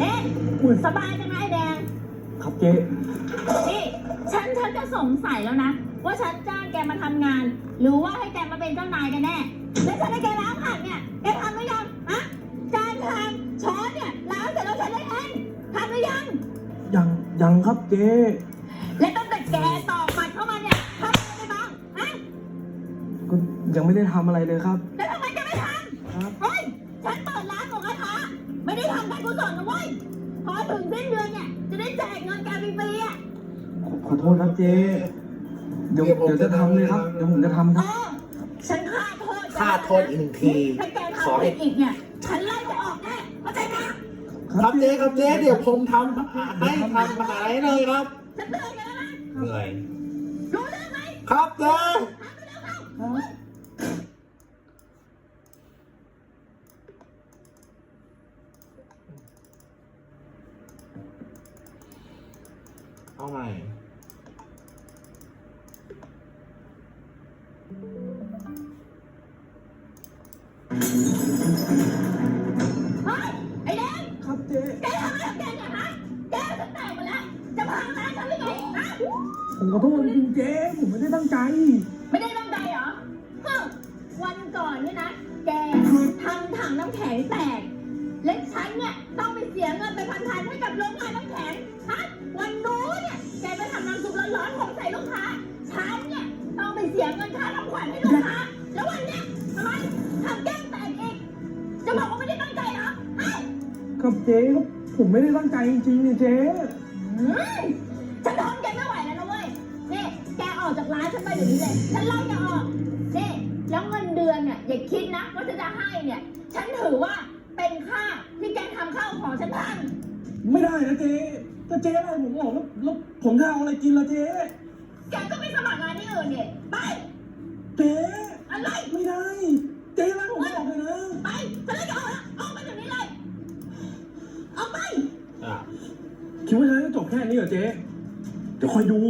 เอ๊ะสบายจังไงแดง ครับเจ๊นี่ฉันฉันจะสงสัยแล้วนะ ว่าฉันจ้างแกมาทำงาน หรือว่าให้แกมาเป็นเจ้านายกันแน่ แล้วฉันให้แกล้างผักเนี่ย แกทำหรือยังอะจานชามช้อนเนี่ยล้างเสร็จแล้วฉันได้เองทำหรือยัง ยังยังครับเจ๊และตั้งแต่แกตอกบัตรเข้ามาเนี่ยทำอะไรไปบ้างอะก็ยังไม่ได้ทำอะไรเลยครับ ไม่ได้ทำการกุศลนะเว้ยพอถึงสิ้นเดือนเนี่ย จะได้แจกเงินแกฟรีๆอะขอขอโทษครับเจ๊เดี๋ยวเดี๋ยวจะทำเลยครับ เดี๋ยวผมจะทำคเอรับ อฉันฆ่าโทษฆ่าโทษอีกหนึ่งที ถ้าแกขอทำให้ผิดอีกเนี่ย ฉันไล่จะออกแน่เข้าใจไหมครับเจ๊ครับเจ๊เดี๋ยวผมทำให้ทำหายเลยครับ ฉันเตือนแกแล้วนะเหนื่อยรู้เรื่องไหมครับเจ๊ ทำไปแล้วเข้า เอาใหม่เฮ้ยไอ้แดงครับเจ๊แกทำอะไรกับแกเนี่ยฮะแกจะแตกหมดแล้ว จะพังร้านฉันหรือไงฮะผมขอโทษจริงๆเจ๊ผมไม่ได้ตั้งใจ ไม่ได้ตั้งใจเหรอฮึ่มวันก่อนเนี่ยนะ แกทำถังน้ำแข็งแตก และฉันเนี่ยต้องไปเสียเงินไปพันๆให้กับโรงงานน้ำแข็งฮะ เจ๊ครับผมไม่ได้ตั้งใจจริงๆเนี่ยเจ๊อืมฉันทนแกไม่ไหวแล้วนะเว้ยนี่แกออกจากร้านฉันไปเดี๋ยวนี้เลย ฉันไล่แกออกนี่แล้วเงินเดือนเนี่ยอย่าคิดนะว่าฉันจะให้เนี่ย ฉันถือว่าเป็นค่าที่แกทำข้าวของฉันพังไม่ได้นะเจ๊ถ้าเจ๊อะไรผมออกแล้วแล้วผมจะเอาอะไรกินล่ะเจ๊แกก็ไปสมัครงานที่อื่นเนี่ยไป เจ๊อะไร ไม่ได้ เจ๊อะไรผมออกเลยนะ ไปฉันไล่แกออกแล้วออกไปเดี๋ยวนี้เลย ออกไป อะคิดว่าฉันจะจบแค่นี้เหรอเจ๊เดี๋ยวคอยดู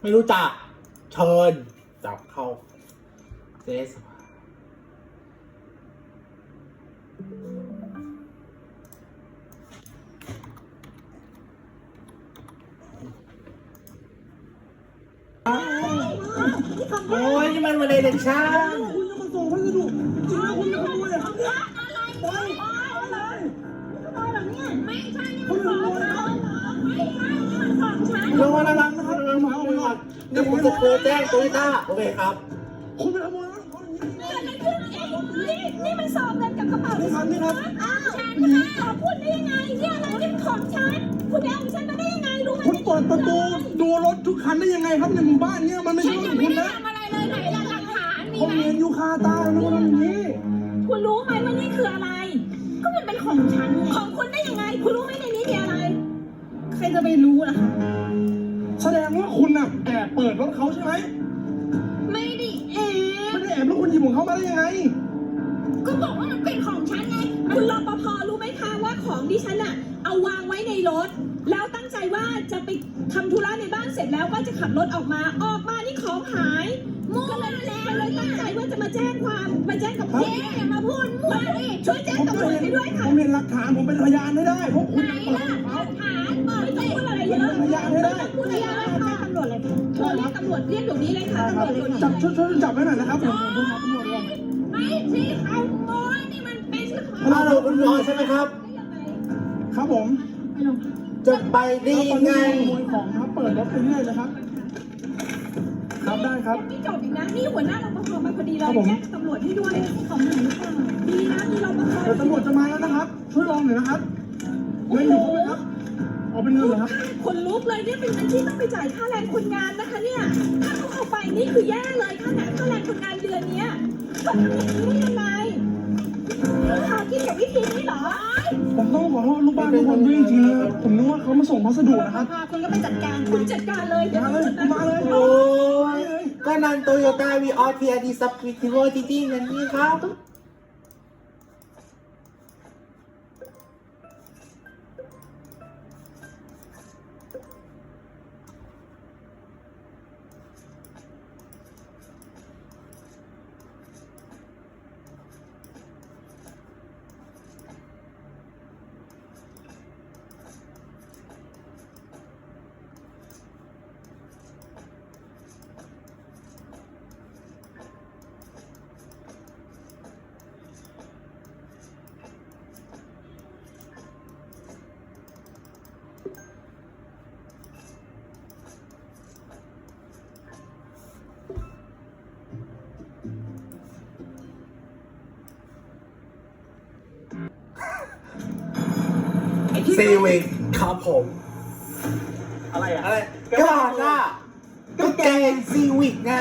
ไม่รู้จัก เชิญจับเข้าเจ๊สภา โอ้ยนี่มันมาเลยเด็กช่างคุณจะมาส่งพัสดุจริงนะคุณจะขโมยเหรอครับเนี่ยอะไรไปไปทำไมแบบเนี้ยไม่ใช่นี่มันของฉันไม่ใช่นี่มันของฉันระวังระวังนะครับระวังระวังระวังเดี๋ยวผมจะโทรแจ้งโตโยต้าโอเคครับ คุณไปขโมยรถเขาอย่างนี้เกิดอะไรขึ้นเองนี่นี่มันซองเงินกับกระเป๋านี่ครับนี่ครับอ้าวฉันนะคะขอพูดได้ยังไงเนี่ยอะไรนี่มันของฉันคุณไปเอาของฉันมาได้ยังไงรู้ไหมคุณเปิดประตูดูรถทุกคันได้ยังไงครับในหมู่บ้านเนี่ยมันไม่ใช่ของงไม่คุณได้นะ ผมไหมเห็นอยู่คาตาแล้วมันทำอย่างนี้ คุณรู้ไหมว่านี่คืออะไร ก็มันเป็นของฉันไงของคุณได้ยังไง คุณรู้ไหมในนี้มีอะไร ใครจะไปรู้ล่ะคะ แสดงว่าคุณน่ะแอบเปิดรถเขาใช่ไหมไม่ได้แอบไม่ได้แอบแล้วคุณหยิบของเขามาได้ยังไง ก็บอกว่ามันเป็นของฉันไง คุณรปภรู้ไหมคะว่าของที่ฉันอะเอาวางไว้ในรถ แล้วตั้งใจว่าจะไปทำธุระในบ้านเสร็จแล้วก็จะขับรถออกมา ออกมานี่ของหายมั่วแล้ว มาแจ้งกับครับเจ๊อย่ามาพูดมั่วดิช่วยแจ้งผมตำรวจเห็นให้ด้วยผค่ะมเห็นหลักฐานผมเป็นพยานให้ได้เพราะคุณไหนเปิดล่ะของหเขาลักฐานเปิดไม่ต้องพูดอะไรเยอะเป็นพยานให้ได้พูดอะไรเยอะเลยค่ะตำรวจเลยค่ะโทรเรียกตำรวจเรียกเดี๋ยวนี้เลยค่ะตำรวจเดี๋ยวนี้จับช่วยช่วยจับไว้หน่อยนะครับผมไม่ใช่ขโมยนี่มันเป็นของฮัลโหลคุณพลอยใช่ไหมครับ ครับผมจะไปได้ยังไง ขโมยของครับเปิดรถไปเรื่อยเลยครับ ครับได้ครับนี่จบอีกนะนี่หัวหน้ารป ภมาพอดีเลครัยบผมแจ้งตำรวจให้ด้วยของหนูหรือเปล่าดีนะมีรปภเดี๋ยวตำรวจจะมาแล้วนะครับ ช่วยลองหน่อยนะครับเงินอยู่ครบไหมครับ เอาเป็นเงินเหรอครับ คนลุกเลยเนี่ยเป็นเงินที่ต้องไปจ่ายค่าแรงคนงานนะคะเนี่ย ถ้าเขาเอาไปนี่คือแย่เลยค่าแรงค่าแรงคนงานเดือนเนี้ยก็ทำอย่างนี้ได้ยังไงหากินกับวิธีนี้เหรอผมต้องขอโทษลูกบ้านทุกคนด้วยจริงๆนะครับผมนึกว่าเขามาส่งพัสดุนะครับคุณก็ไปจัดการคุณจัดการเลยเดี๋ยวมาเลยจัดการมาเลยโอ้ย ก็นันโตโยต้าวีออทียดีซับวิทิโวจริงๆนั่นนี่ครับ ซีวิกครับผม อะไรอะอะไรก็ว่าก็แกงซีวิกไง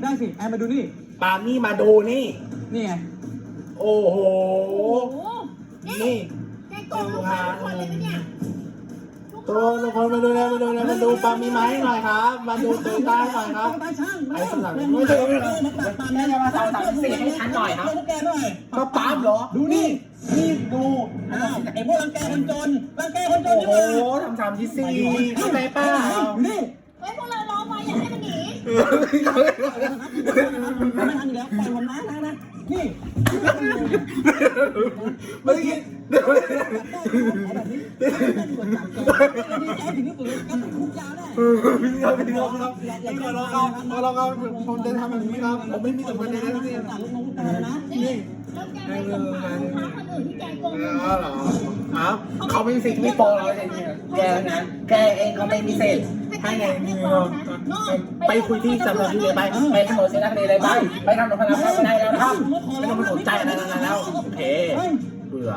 ได้สิแอนมาดูนี่ ปามี่มาดูนี่ นี่ไง โอ้โห โอ้โหนี่นี่แกโกงลูกค้าทุกคนเลยไหมเนี่ย ตัวทุกคนมาดูเลมาดูเลมาดูปามีไหมหน่อยครับ มาดูตัวต้าหน่อยครับไอ้สลับไม่ใช่ไม่ใช่แม่จะมาสาวสามสี่ให้ฉันหน่อยครับกหน่อยมาปั๊มเหรอ ดูนี่นี่ดูอ้าวไอ้พวกรังแกคนจนรังแกคนจนโอ้โหทำสามที่สี่เข้าใจเป้านี่ ไม่ทันอยู่แล้วปล่อยผมนะนะนะนี่เมื่อกี้เดี๋ยวดีใจถึงที่สุดเลยก็ติดคุกยาวแน่พี่ครับพี่ครับครับพี่ขอร้องครับขอร้องครับผมจะทำแบบนี้ครับผมไม่มีส่วนประเด็นทั้งสิ้นตัดลูกน้องตานะนี่แล้วแกไม่สงสารลูกค้าคนอื่นที่แกโกงเงินอ๋อเหรอครับเขาไม่มีสิทธิ์ไม่โปรเราใช่ไหมแกนะแกเองก็ไม่มีสิทธิ์ ให้ในมือเราไปคุยที่สำนักงานเลยไปไปถนนเส้นนักเรีเลยไปไปทำถนนพนักงานไม่ได้แล้วครับไม่ต้องไปสนใจอะไรนั้นแล้วโอเคเบื่อ